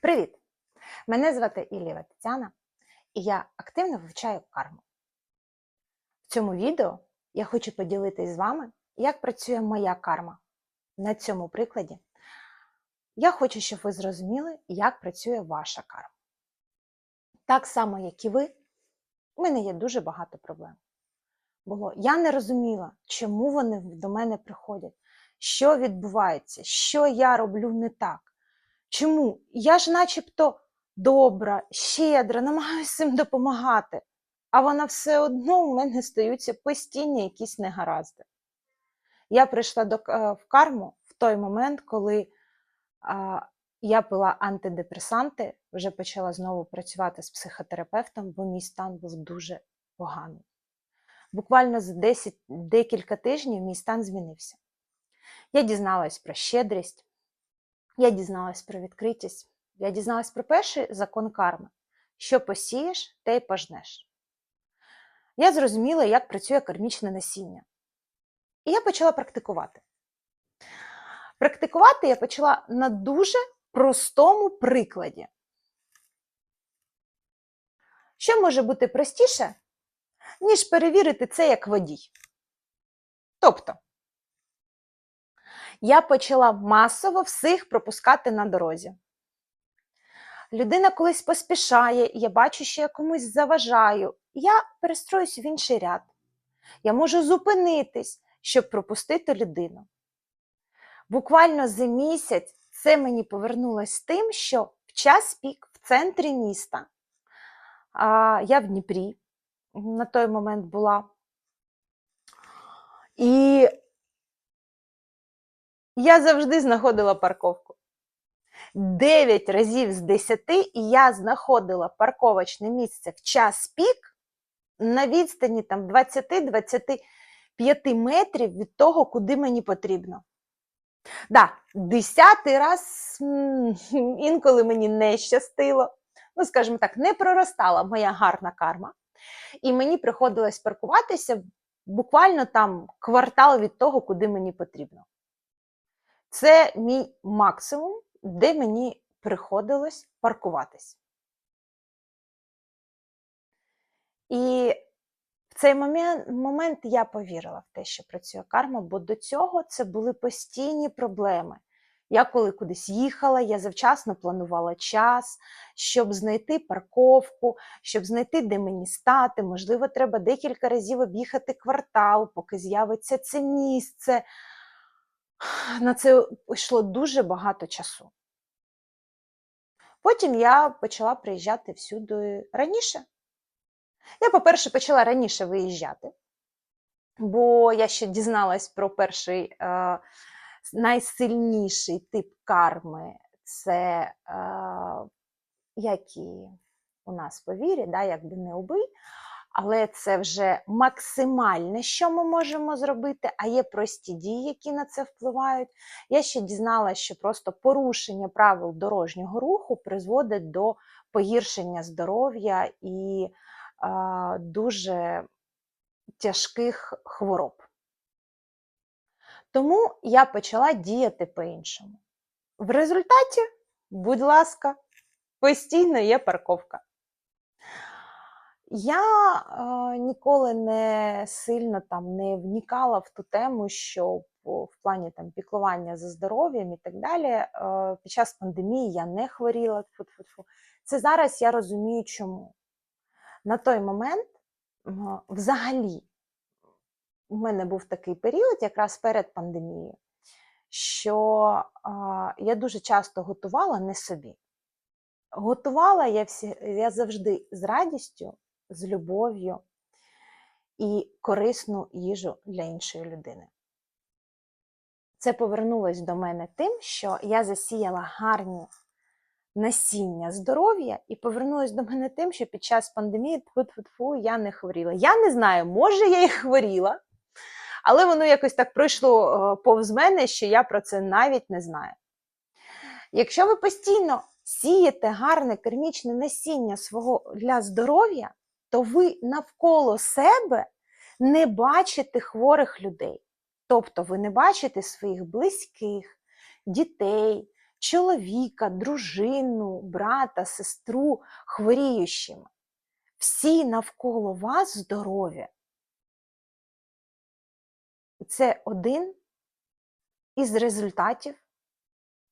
Привіт! Мене звати Іллєва Тетяна, і я активно вивчаю карму. В цьому відео я хочу поділитися з вами, як працює моя карма. На цьому прикладі я хочу, щоб ви зрозуміли, як працює ваша карма. Так само, як і ви, в мене є дуже багато проблем. Було я не розуміла, чому вони до мене приходять, що відбувається, що я роблю не так. Чому? Я ж начебто добра, щедра, намагаюся їм допомагати, а вона все одно у мене стаються постійні якісь негаразди. Я прийшла до, е, в карму в той момент, коли а, я пила антидепресанти, вже почала знову працювати з психотерапевтом, бо мій стан був дуже поганий. Буквально за 10, декілька тижнів мій стан змінився. Я дізналась про щедрість, я дізналась про відкритість, я дізналась про перший закон карми: що посієш, те й пожнеш. Я зрозуміла, як працює кармічне насіння. І я почала практикувати. Практикувати я почала на дуже простому прикладі. Що може бути простіше, ніж перевірити це як водій? Тобто, я почала масово всіх пропускати на дорозі. Людина колись поспішає, я бачу, що я комусь заважаю. Я перестроюсь в інший ряд. Я можу зупинитись, щоб пропустити людину. Буквально за місяць це мені повернулось тим, що в час пік в центрі міста, а, я в Дніпрі на той момент була. І я завжди знаходила парковку. 9 разів з 10 я знаходила парковочне місце в час пік на відстані там 20-25 метрів від того, куди мені потрібно. Да, десятий раз інколи мені не щастило. Ну, скажімо так, не проростала моя гарна карма. І мені приходилось паркуватися буквально там квартал від того, куди мені потрібно. Це мій максимум, де мені приходилось паркуватись. І в цей момент, я повірила в те, що працює карма, бо до цього це були постійні проблеми. Я коли кудись їхала, я завчасно планувала час, щоб знайти парковку, щоб знайти, де мені стати. Можливо, треба декілька разів об'їхати квартал, поки з'явиться це місце. На це йшло дуже багато часу. Потім я почала приїжджати всюди раніше. Я, по-перше, почала раніше виїжджати, бо я ще дізналась про перший е, найсильніший тип карми це е, як і у нас по вірі, да, якби не убий, але це вже максимальне, що ми можемо зробити, а є прості дії, які на це впливають. Я ще дізналася, що просто порушення правил дорожнього руху призводить до погіршення здоров'я і е, дуже тяжких хвороб. Тому я почала діяти по-іншому. В результаті, будь ласка, постійно є парковка. Я е, ніколи не сильно там не вникала в ту тему, що в плані там піклування за здоров'ям і так далі. Е, під час пандемії я не хворіла. Тьфу-тьфу-тьфу. Це зараз я розумію, чому. На той момент м, взагалі у мене був такий період, якраз перед пандемією, що е, я дуже часто готувала не собі. Готувала я всі, я завжди з радістю, з любов'ю і корисну їжу для іншої людини. Це повернулось до мене тим, що я засіяла гарні насіння здоров'я, і повернулось до мене тим, що під час пандемії тьфу-тьфу-тьфу, я не хворіла. Я не знаю, може я і хворіла, але воно якось так пройшло е, повз мене, що я про це навіть не знаю. Якщо ви постійно сієте гарне кермічне насіння свого для здоров'я, то ви навколо себе не бачите хворих людей. Тобто ви не бачите своїх близьких, дітей, чоловіка, дружину, брата, сестру хворіючими. Всі навколо вас здорові. І Це один із результатів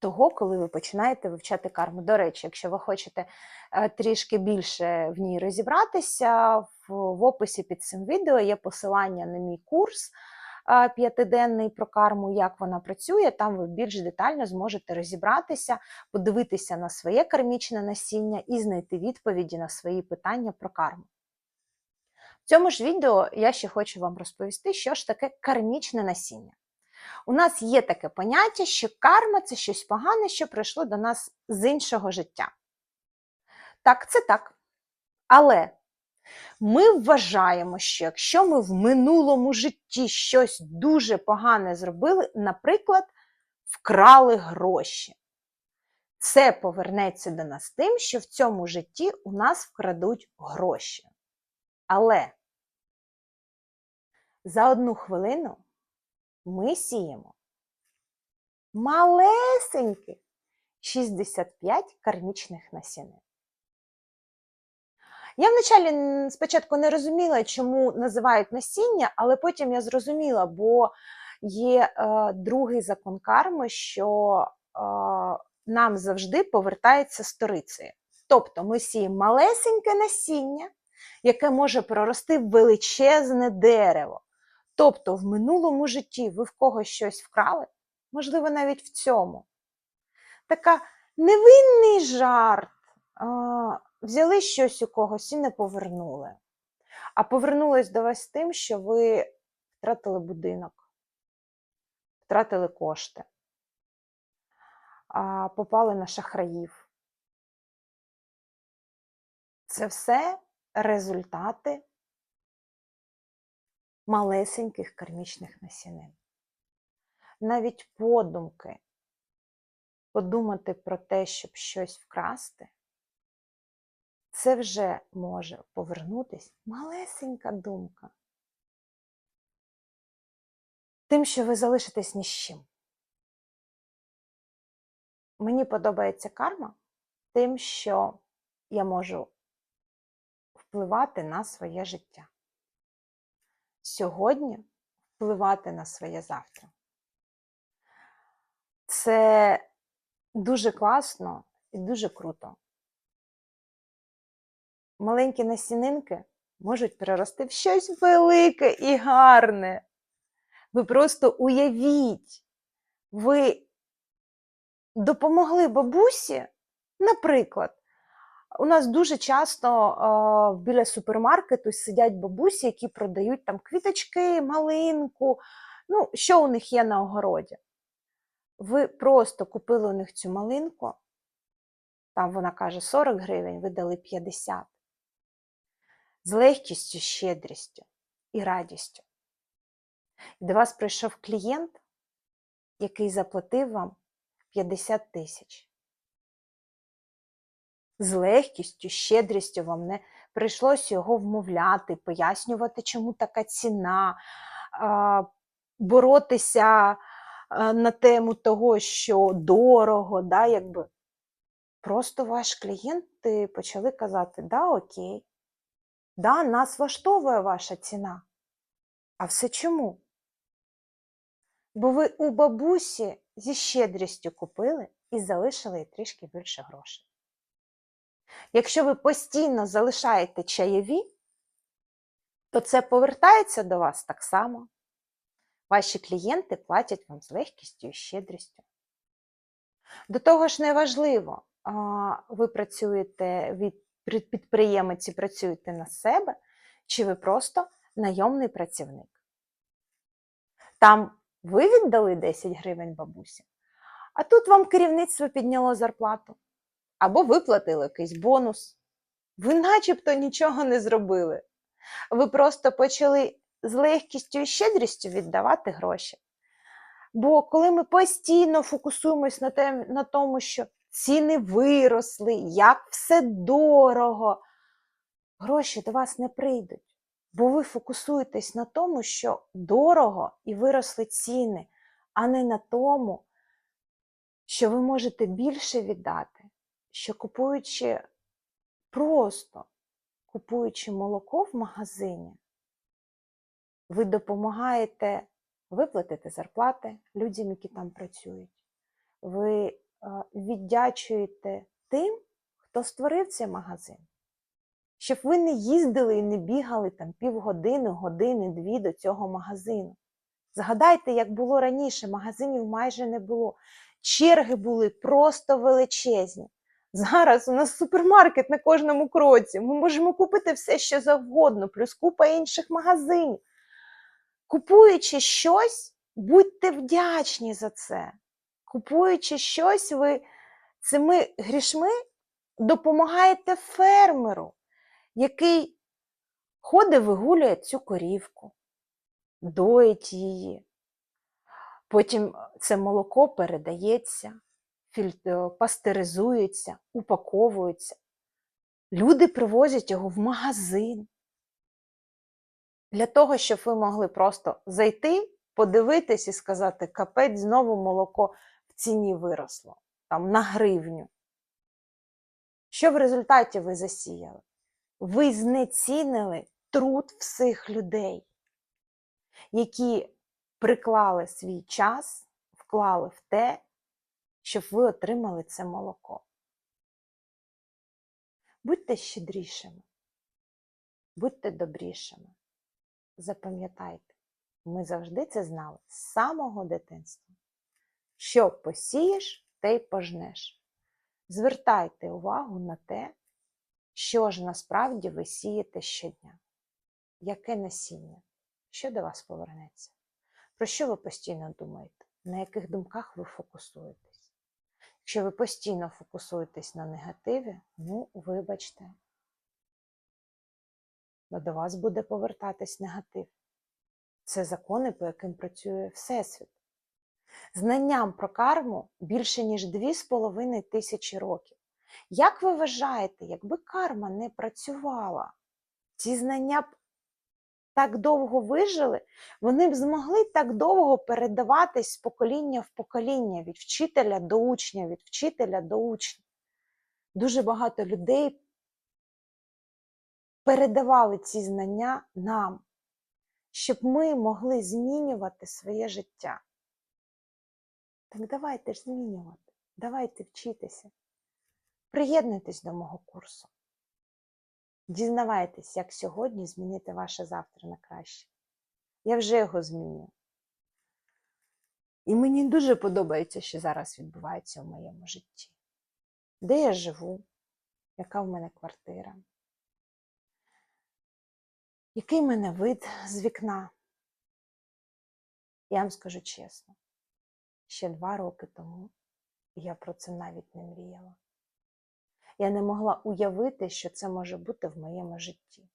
того, коли ви починаєте вивчати карму. До речі, якщо ви хочете е, трішки більше в ній розібратися, в, описі під цим відео є посилання на мій курс е, п'ятиденний про карму, як вона працює. Там ви більш детально зможете розібратися, подивитися на своє кармічне насіння і знайти відповіді на свої питання про карму. В цьому ж відео я ще хочу вам розповісти, що ж таке кармічне насіння. У нас є таке поняття, що карма це щось погане, що прийшло до нас з іншого життя. Так, це так. Але ми вважаємо, що якщо ми в минулому житті щось дуже погане зробили, наприклад, вкрали гроші, це повернеться до нас тим, що в цьому житті у нас вкрадуть гроші. Але за одну хвилину ми сіємо малесеньких 65 кармічних насінин. Я вначалі спочатку не розуміла, чому називають насіння, але потім я зрозуміла, бо є е, другий закон карми, що е, нам завжди повертається сторицею. Тобто ми сіємо малесеньке насіння, яке може прорости в величезне дерево. Тобто в минулому житті ви в когось щось вкрали, можливо, навіть в цьому. Така невинний жарт. Взяли щось у когось і не повернули. А повернулось до вас тим, що ви втратили будинок, втратили кошти, попали на шахраїв. Це все результати малесеньких кармічних насінин. Навіть подумки подумати про те, щоб щось вкрасти, це вже може повернутись малесенька думка. Тим, що ви залишитесь ні з чим. Мені подобається карма тим, що я можу впливати на своє життя сьогодні впливати на своє завтра. Це дуже класно і дуже круто. Маленькі насінинки можуть перерости в щось велике і гарне. Ви просто уявіть, ви допомогли бабусі, наприклад, у нас дуже часто е, біля супермаркету сидять бабусі, які продають там квіточки, малинку. Ну, що у них є на огороді? Ви просто купили у них цю малинку, там вона каже 40 гривень, ви дали 50. З легкістю, щедрістю і радістю. І до вас прийшов клієнт, який заплатив вам 50 тисяч з легкістю, щедрістю вам не прийшлося його вмовляти, пояснювати, чому така ціна, боротися на тему того, що дорого, да, якби. Просто ваш клієнти почали казати, да, окей, да, нас влаштовує ваша ціна. А все чому? Бо ви у бабусі зі щедрістю купили і залишили трішки більше грошей. Якщо ви постійно залишаєте чайові, то це повертається до вас так само. Ваші клієнти платять вам з легкістю і щедрістю. До того ж, неважливо, ви працюєте від підприємець і працюєте на себе, чи ви просто найомний працівник. Там ви віддали 10 гривень бабусі, а тут вам керівництво підняло зарплату або виплатили якийсь бонус. Ви начебто нічого не зробили. Ви просто почали з легкістю і щедрістю віддавати гроші. Бо коли ми постійно фокусуємось на, тем, на тому, що ціни виросли, як все дорого, гроші до вас не прийдуть. Бо ви фокусуєтесь на тому, що дорого і виросли ціни, а не на тому, що ви можете більше віддати, що купуючи просто купуючи молоко в магазині, ви допомагаєте виплатити зарплати людям, які там працюють. Ви віддячуєте тим, хто створив цей магазин. Щоб ви не їздили і не бігали там півгодини, години, дві до цього магазину. Згадайте, як було раніше, магазинів майже не було. Черги були просто величезні. Зараз у нас супермаркет на кожному кроці. Ми можемо купити все, що завгодно, плюс купа інших магазинів. Купуючи щось, будьте вдячні за це. Купуючи щось, ви цими грішми допомагаєте фермеру, який ходить, вигулює цю корівку, доїть її. Потім це молоко передається, пастеризується, упаковується. Люди привозять його в магазин для того, щоб ви могли просто зайти, подивитись і сказати, капець, знову молоко в ціні виросло, там на гривню. Що в результаті ви засіяли? Ви знецінили труд всіх людей, які приклали свій час, вклали в те, щоб ви отримали це молоко. Будьте щедрішими, будьте добрішими. Запам'ятайте, ми завжди це знали з самого дитинства. Що посієш, те й пожнеш. Звертайте увагу на те, що ж насправді ви сієте щодня. Яке насіння? Що до вас повернеться? Про що ви постійно думаєте? На яких думках ви фокусуєтесь? Якщо ви постійно фокусуєтесь на негативі, ну, вибачте, бо до вас буде повертатись негатив. Це закони, по яким працює Всесвіт. Знанням про карму більше, ніж 2,5 тисячі років. Як ви вважаєте, якби карма не працювала, ці знання б так довго вижили, вони б змогли так довго передаватись з покоління в покоління, від вчителя до учня, від вчителя до учня. Дуже багато людей передавали ці знання нам, щоб ми могли змінювати своє життя. Так давайте ж змінювати, давайте вчитися. Приєднуйтесь до мого курсу. Дізнавайтесь, як сьогодні змінити ваше завтра на краще. Я вже його змінюю. І мені дуже подобається, що зараз відбувається в моєму житті. Де я живу, яка в мене квартира, який в мене вид з вікна. Я вам скажу чесно, ще два роки тому я про це навіть не мріяла. Я не могла уявити, що це може бути в моєму житті.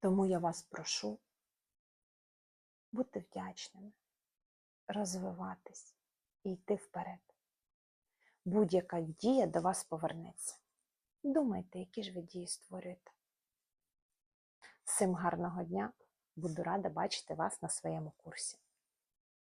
Тому я вас прошу бути вдячними, розвиватись і йти вперед. Будь-яка дія до вас повернеться. Думайте, які ж ви дії створюєте. Всім гарного дня! Буду рада бачити вас на своєму курсі.